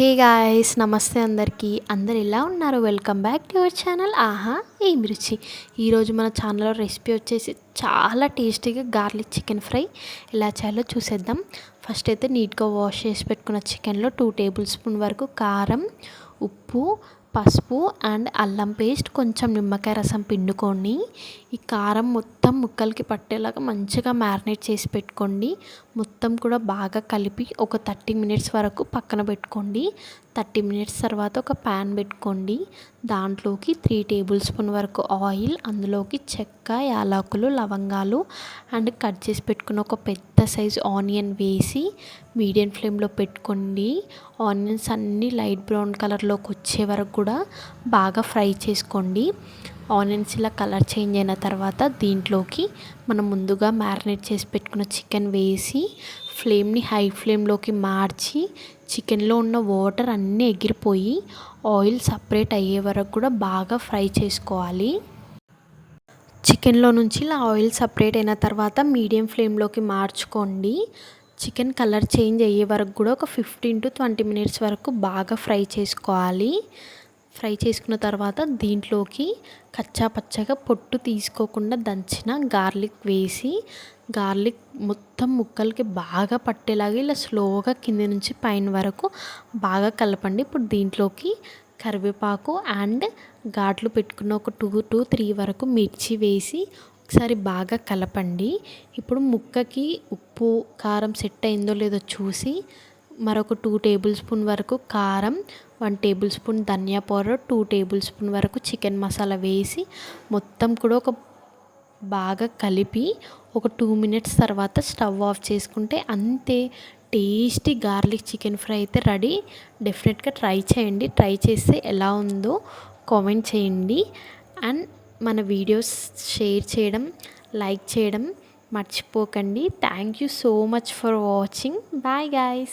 Hey guys నమస్తే అందరికీ. అందరు ఎలా ఉన్నారు? Welcome back to our channel. ఆహా ఏం రుచి ఈరోజు మన ఛానల్లో రెసిపీ వచ్చేసి చాలా టేస్టీగా గార్లిక్ చికెన్ ఫ్రై. ఎలా చేయాలో చూసేద్దాం. ఫస్ట్ అయితే నీట్గా వాష్ చేసి పెట్టుకున్న చికెన్లో టూ టేబుల్ స్పూన్ వరకు కారం ఉప్పు పసుపు అండ్ అల్లం పేస్ట్ కొంచెం నిమ్మకాయ రసం పిండుకొని ఈ కారం మొత్తం ముక్కలకి పట్టేలాగా మంచిగా మ్యారినేట్ చేసి పెట్టుకోండి. మొత్తం కూడా బాగా కలిపి ఒక థర్టీ మినిట్స్ వరకు పక్కన పెట్టుకోండి. థర్టీ మినిట్స్ తర్వాత ఒక ప్యాన్ పెట్టుకోండి. దాంట్లోకి త్రీ టేబుల్ స్పూన్ వరకు ఆయిల్ అందులోకి చెక్క యాలకులు లవంగాలు అండ్ కట్ చేసి పెట్టుకున్న ఒక పెద్ద సైజు ఆనియన్ వేసి మీడియం ఫ్లేమ్లో పెట్టుకోండి. ఆనియన్స్ అన్నీ లైట్ బ్రౌన్ కలర్లోకి వచ్చే వరకు కూడా బాగా ఫ్రై చేసుకోండి. ఆనియన్స్ ఇలా కలర్ చేంజ్ అయిన తర్వాత దీంట్లోకి మనం ముందుగా మ్యారినేట్ చేసి పెట్టుకున్న చికెన్ వేసి ఫ్లేమ్ని హై ఫ్లేమ్లోకి మార్చి చికెన్లో ఉన్న వాటర్ అన్నీ ఎగిరిపోయి ఆయిల్ సపరేట్ అయ్యే వరకు కూడా బాగా ఫ్రై చేసుకోవాలి. చికెన్లో నుంచి ఇలా ఆయిల్ సపరేట్ అయిన తర్వాత మీడియం ఫ్లేమ్లోకి మార్చుకోండి. చికెన్ కలర్ చేంజ్ అయ్యే వరకు కూడా ఒక ఫిఫ్టీన్ టు ట్వంటీ మినిట్స్ వరకు బాగా ఫ్రై చేసుకోవాలి. ఫ్రై చేసుకున్న తర్వాత దీంట్లోకి కచ్చా పచ్చగా పొట్టు తీసుకోకుండా దంచిన గార్లిక్ వేసి గార్లిక్ మొత్తం ముక్కలకి బాగా పట్టేలాగా ఇలా స్లోగా కింద నుంచి పైన వరకు బాగా కలపండి. ఇప్పుడు దీంట్లోకి కరివేపాకు అండ్ ఘాట్లు పెట్టుకున్న ఒక టూ టూ త్రీ వరకు మిర్చి వేసి ఒకసారి బాగా కలపండి. ఇప్పుడు ముక్కకి ఉప్పు కారం సెట్ అయిందో లేదో చూసి మరొక టూ టేబుల్ స్పూన్ వరకు కారం వన్ టేబుల్ స్పూన్ ధనియా పౌడర్ టూ టేబుల్ స్పూన్ వరకు చికెన్ మసాలా వేసి మొత్తం కూడా ఒక బాగా కలిపి ఒక టూ మినిట్స్ తర్వాత స్టవ్ ఆఫ్ చేసుకుంటే అంతే టేస్టీ గార్లిక్ చికెన్ ఫ్రై అయితే రెడీ డెఫినెట్గా ట్రై చేయండి. ట్రై చేస్తే ఎలా ఉందో కామెంట్ చేయండి. అండ్ మన వీడియోస్ షేర్ చేయడం లైక్ చేయడం మర్చిపోకండి. Thank you so much for watching bye guys